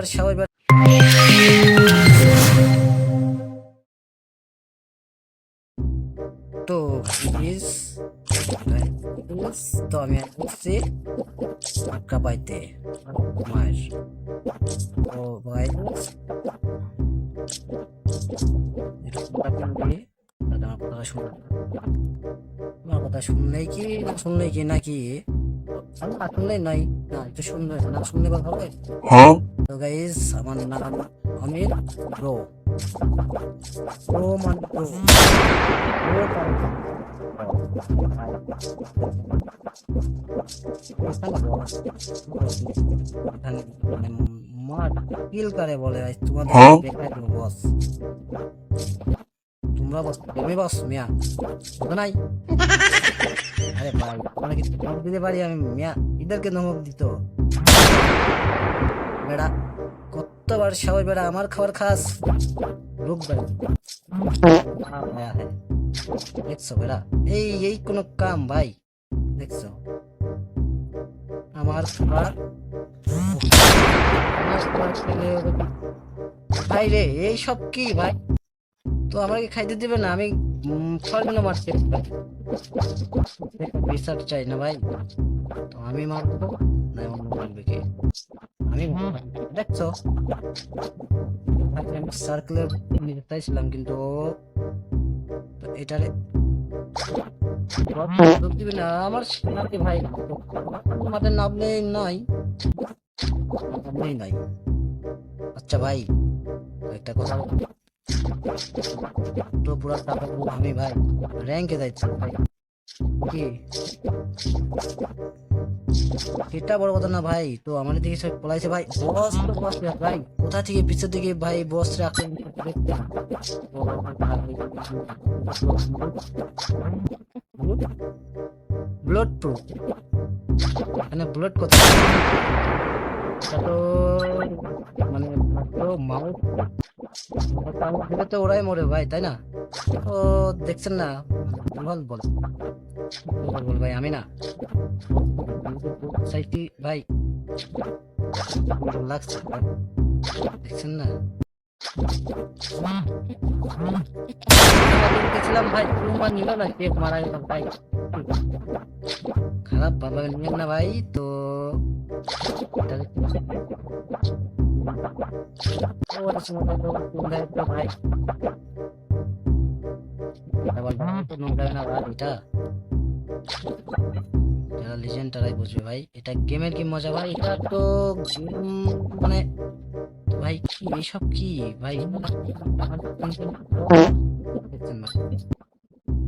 আবার সবাই তো প্লিজ তো আমি আসছি টাকা পাইতে মায়ের ও ভাই আমার কথা শুনলেই কি, না শুনলেই কি নাকি না শুনলেই নাই। না একটু শুনলে না শুনলে বা হবে। তো গাইস আমার নাম অমির ব্রো ব্রো মানে ব্রো মানে মার কিল করে বলে তোমাদের দেখাই বস তোমরা বস তুমি বস মিয়া তো নাই আরে ভাই তোমরা কি ধমক দিতে পারি আমি মিয়া এদেরকে ধমক দিত বেড়া কতবার সবাই বেড়া আমার খাবার খাস লোক বেড়া। দেখছ বেড়া এই এই কোনো কাম ভাই দেখছ আমার খাবার ভাই রে এই সব কি ভাই তো আমাকে খাইতে দিবে না আমি জন্য মারছি। বিচার চাই না ভাই। তো আমি মারবো না অন্য মারবে কে? আমি দেখছ? আমি সার্কেলের নিতে চাইছিলাম কিন্তু এটারে না। আমার ভাই নাম নেই নাই। নাম নাই। আচ্ছা ভাই একটা কথা বলি। তো পুরো টাকা পুরো আমি ভাই র্যাঙ্কে যাচ্ছি। ভাই কি? এটা বড় কথা না ভাই? তো আমাদের দিকে সব পলাইছে ভাই। বস তো বস ভাই। কোথা থেকে? পিছের দিকে ভাই বস দেখতে ব্লাড প্রুফ এখানে ব্লাড কত তো মানে মাউথ কামড় তো ওরাই মরে ভাই, তাই না? ও, দেখছেন না? বল বল। বল ভাই, আমি না। সাইটি ভাই। লাগছে দেখছেন না? ভাই। মারা গেল, ভাই? খারাপ ভাবে নিলেন না ভাই তো ভাই এটা বুঝবে ভাই এটা গেমের কি মজা ভাই এটা তো মানে ভাই কি এইসব কি ভাই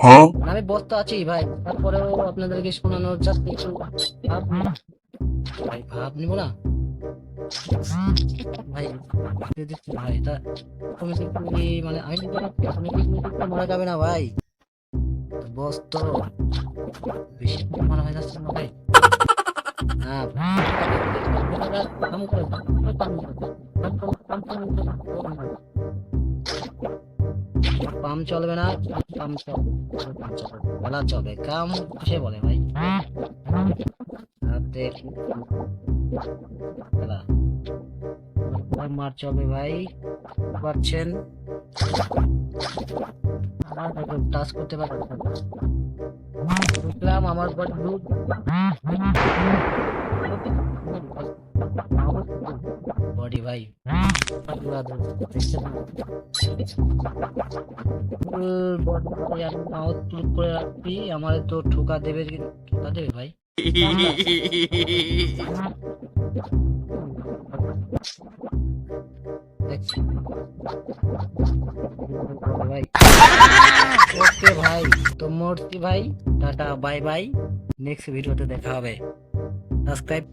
ভাই আমি বস আছি ভাই তারপরেও আপনাদেরকে শোনানোর জাস্ট একটু ভাই ভাব নিব না ভাই ভাই তা অটোমেটিকলি মানে আমি নিবো না অটোমেটিকলি মারা যাবে না ভাই বস বেশি মারা হয়ে যাচ্ছে না ভাই হ্যাঁ কাম করে কাম করে কাম করে পাম চলবে না, পাম চলবে বলা চলবে কাম সে বলে ভাই। মার চলবে ভাই। আমার টাচ করতে পারবে বুঝলাম আমার বডি দুধ বডি ভাই। মাউথ ক্লিক করে রাখবি তো ঠোকা দেবে ঠোকা দেবে ভাই ভাই তো ভাই টাটা বাই বাই নেক্সট ভিডিওতে দেখা হবে সাবস্ক্রাইব